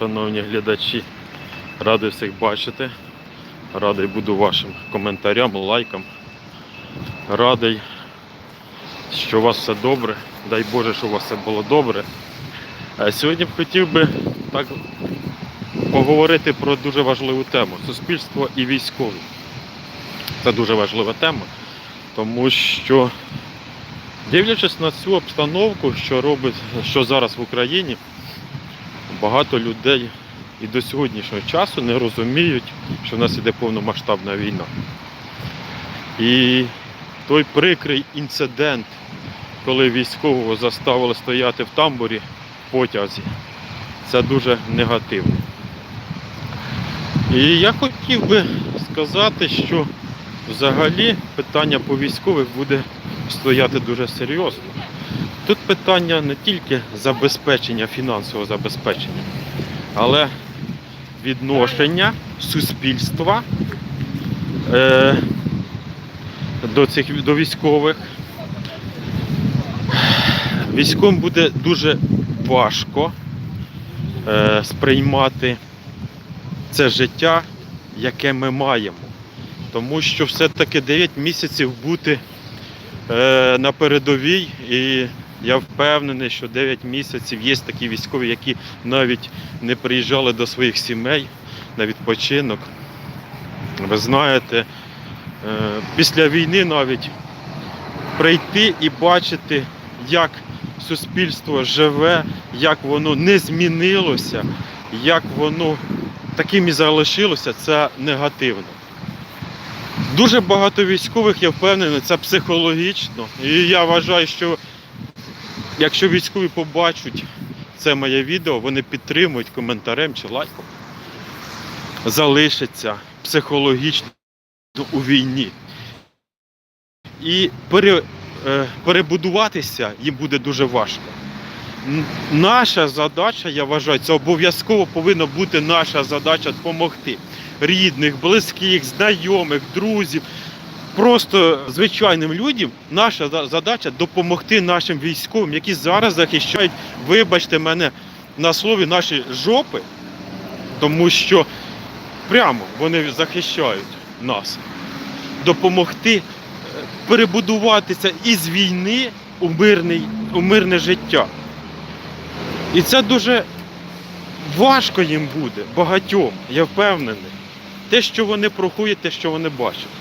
Шановні глядачі, радий всіх бачити. Радий буду вашим коментарям, лайкам. Радий, що у вас все добре. Дай Боже, що у вас все було добре. А сьогодні б хотів би так поговорити про дуже важливу тему суспільство і військові. Це дуже важлива тема, тому що, дивлячись на цю обстановку, що робить, що зараз в Україні, багато людей і до сьогоднішнього часу не розуміють, що в нас іде повномасштабна війна. І той прикрий інцидент, коли військового заставили стояти в тамбурі в потязі, це дуже негативно. І я хотів би сказати, що взагалі питання по військових буде стояти дуже серйозно. Тут питання не тільки забезпечення, фінансового забезпечення, але відношення суспільства е, до, цих, до військових. Військовим буде дуже важко е, сприймати це життя, яке ми маємо. Тому що все-таки 9 місяців бути е, на передовій і я впевнений, що 9 місяців є такі військові, які навіть не приїжджали до своїх сімей на відпочинок. Ви знаєте, е, після війни навіть прийти і бачити, як суспільство живе, як воно не змінилося, як воно таким і залишилося, це негативно. Дуже багато військових, я впевнений, це психологічно. І я вважаю, що Якщо військові побачать це моє відео, вони підтримують коментарем чи лайком. Залишаться психологічно у війні. І пере, е, перебудуватися їм буде дуже важко. Наша задача, я вважаю, це обов'язково повинна бути наша задача допомогти рідних, близьких, знайомих, друзів, просто звичайним людям наша задача допомогти нашим військовим, які зараз захищають, вибачте мене на слові, наші жопи, тому що прямо вони захищають нас. Допомогти е, перебудуватися із війни у, мирний, у мирне життя. І це дуже важко їм буде, багатьом, я впевнений. Те, що вони проходять, те, що вони бачать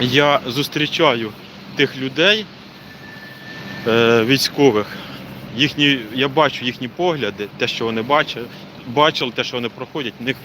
я зустрічаю тих людей, е, військових, їхні, я бачу їхні погляди, те, що вони бачать, бачили, те, що вони проходять, в них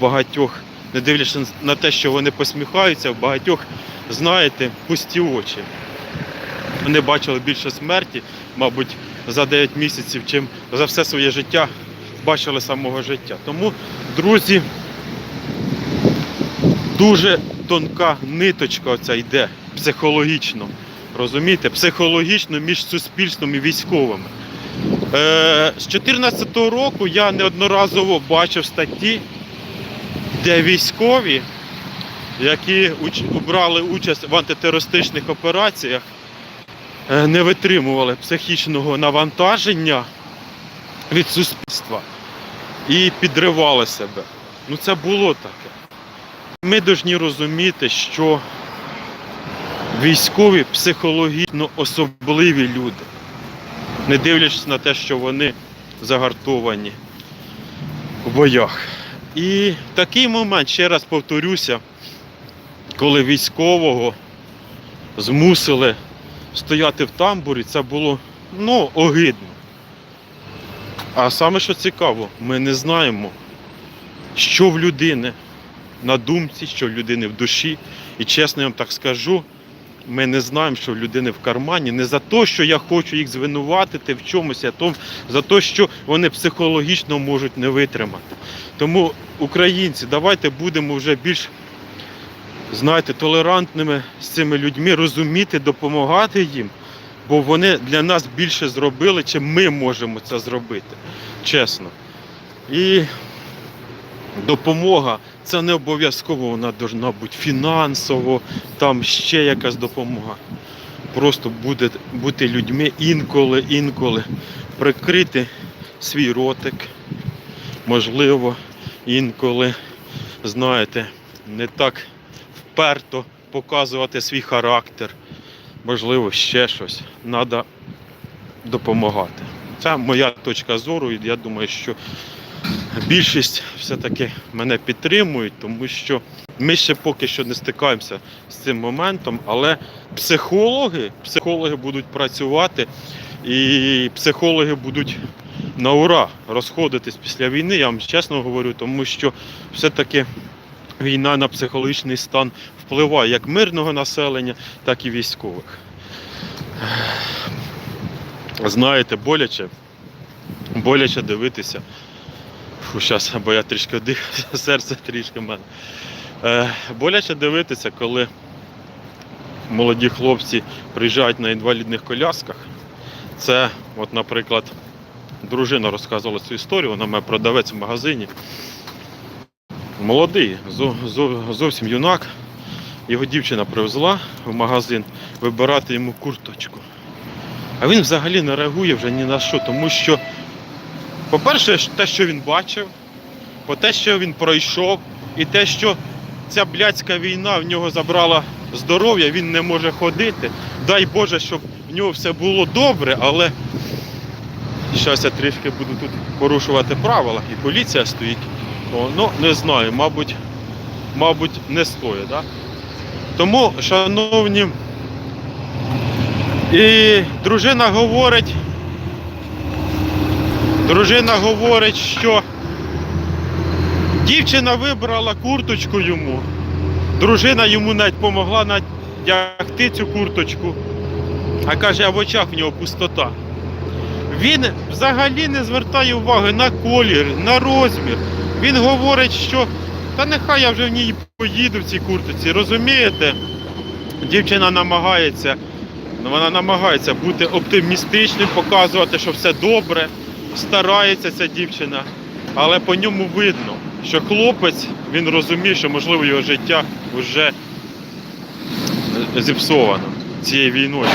багатьох, не дивлячись на те, що вони посміхаються, в багатьох, знаєте, пусті очі. Вони бачили більше смерті, мабуть, за 9 місяців, чим за все своє життя бачили самого життя. Тому, друзі, дуже тонка ниточка оця йде психологічно. Розумієте? Психологічно між суспільством і військовими. Е, з 2014 року я неодноразово бачив статті, де військові, які брали участь в антитерористичних операціях, е, не витримували психічного навантаження від суспільства і підривали себе. Ну це було таке. Ми повинні розуміти, що військові психологічно особливі люди, не дивлячись на те, що вони загартовані в боях. І такий момент, ще раз повторюся, коли військового змусили стояти в тамбурі, це було ну, огидно. А саме що цікаво, ми не знаємо, що в людини на думці, що в людини в душі. І чесно я вам так скажу, ми не знаємо, що в людини в кармані. Не за те, що я хочу їх звинуватити в чомусь, а то за те, що вони психологічно можуть не витримати. Тому, українці, давайте будемо вже більш знаєте, толерантними з цими людьми, розуміти, допомагати їм, бо вони для нас більше зробили, чим ми можемо це зробити. Чесно. І допомога це не обов'язково вона повинна бути фінансово, там ще якась допомога. Просто буде, бути людьми інколи, інколи прикрити свій ротик. Можливо, інколи, знаєте, не так вперто показувати свій характер. Можливо, ще щось. Треба допомагати. Це моя точка зору, і я думаю, що більшість все-таки мене підтримують, тому що ми ще поки що не стикаємося з цим моментом, але психологи, психологи будуть працювати і психологи будуть на ура розходитись після війни, я вам чесно говорю, тому що все-таки війна на психологічний стан впливає як мирного населення, так і військових. Знаєте, боляче, боляче дивитися. Фу, щас, бо я трішки дих, серце трішки в мене. Е, боляче дивитися, коли молоді хлопці приїжджають на інвалідних колясках. Це, от, наприклад, дружина розказувала цю історію, вона мене продавець в магазині. Молодий, зо- зо- зовсім юнак. Його дівчина привезла в магазин вибирати йому курточку. А він взагалі не реагує вже ні на що, тому що, по-перше, те, що він бачив, по те, що він пройшов, і те, що ця блядська війна в нього забрала здоров'я, він не може ходити. Дай Боже, щоб в нього все було добре, але зараз я трішки буду тут порушувати правила, і поліція стоїть. О, ну, не знаю, мабуть, мабуть, не стоїть. Да? Тому, шановні, і дружина говорить, дружина говорить, що дівчина вибрала курточку йому. Дружина йому навіть допомогла надягти цю курточку. А каже, а в очах в нього пустота. Він взагалі не звертає уваги на колір, на розмір. Він говорить, що та нехай я вже в ній поїду в цій куртці. Розумієте? Дівчина намагається, вона намагається бути оптимістичним, показувати, що все добре. Старається ця дівчина, але по ньому видно, що хлопець він розуміє, що можливо його життя вже зіпсовано цією війною.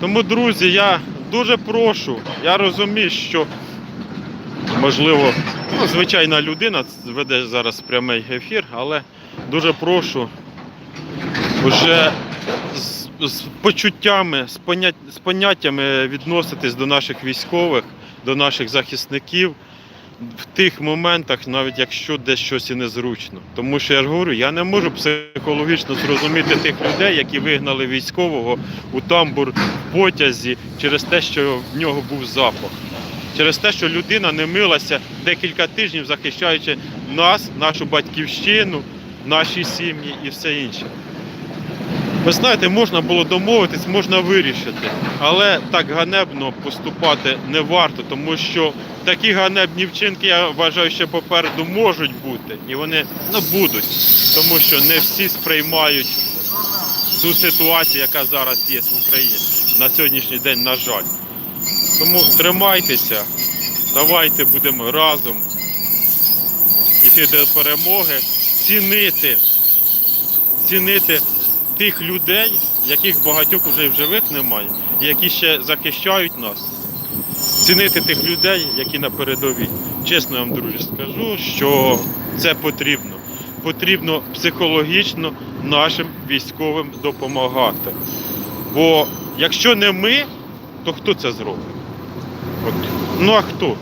Тому, друзі, я дуже прошу, я розумію, що можливо, ну, звичайна людина веде зараз прямий ефір, але дуже прошу вже з, з почуттями, з, понять, з поняттями відноситись до наших військових, до наших захисників в тих моментах, навіть якщо десь щось і незручно. Тому що я ж говорю, я не можу психологічно зрозуміти тих людей, які вигнали військового у тамбур в потязі через те, що в нього був запах. Через те, що людина не милася декілька тижнів, захищаючи нас, нашу батьківщину, наші сім'ї і все інше. Ви знаєте, можна було домовитись, можна вирішити, але так ганебно поступати не варто, тому що такі ганебні вчинки, я вважаю, що попереду можуть бути, і вони ну, будуть, тому що не всі сприймають ту ситуацію, яка зараз є в Україні на сьогоднішній день, на жаль. Тому тримайтеся, давайте будемо разом йти до перемоги, цінити, цінити тих людей, яких багатьох вже в живих немає, і які ще захищають нас. Цінити тих людей, які на передовій. Чесно вам, друзі, скажу, що це потрібно. Потрібно психологічно нашим військовим допомагати. Бо якщо не ми, то хто це зробить? От. Ну а хто?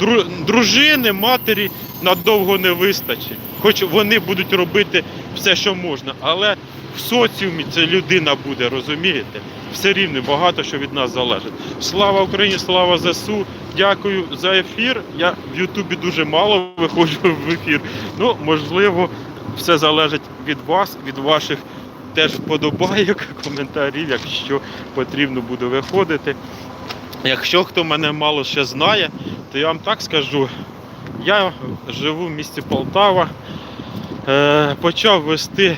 Дру- Дружини, матері надовго не вистачить. Хоч вони будуть робити все, що можна, але в соціумі ця людина буде, розумієте? Все рівно багато що від нас залежить. Слава Україні, слава ЗСУ. Дякую за ефір. Я в Ютубі дуже мало виходжу в ефір. Ну, можливо, все залежить від вас, від ваших теж вподобайок, коментарів, якщо потрібно буде виходити. Якщо хто мене мало ще знає, то я вам так скажу. Я живу в місті Полтава. Е, почав вести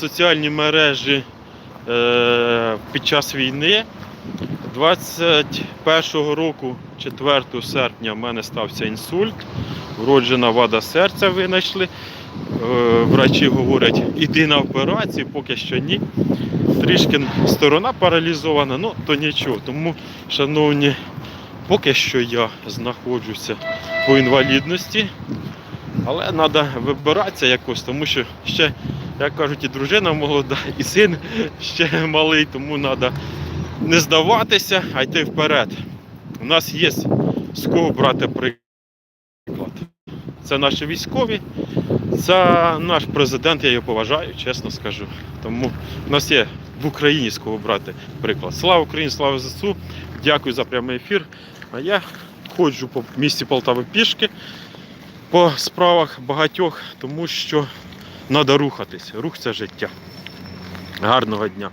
соціальні мережі е, під час війни. 21 року, 4 серпня, в мене стався інсульт, вроджена вада серця винайшли. Е, врачі говорять, іди на операцію, поки що ні. Трішки сторона паралізована, ну то нічого. Тому, шановні Поки що я знаходжуся по інвалідності, але треба вибиратися якось, тому що ще, як кажуть, і дружина молода, і син ще малий, тому треба не здаватися, а йти вперед. У нас є з кого брати приклад. Це наші військові, це наш президент, я його поважаю, чесно скажу. Тому в нас є в Україні з кого брати приклад. Слава Україні, слава ЗСУ. Дякую за прямий ефір. А я ходжу по місті Полтави пішки по справах багатьох, тому що треба рухатись. Рух це життя. Гарного дня.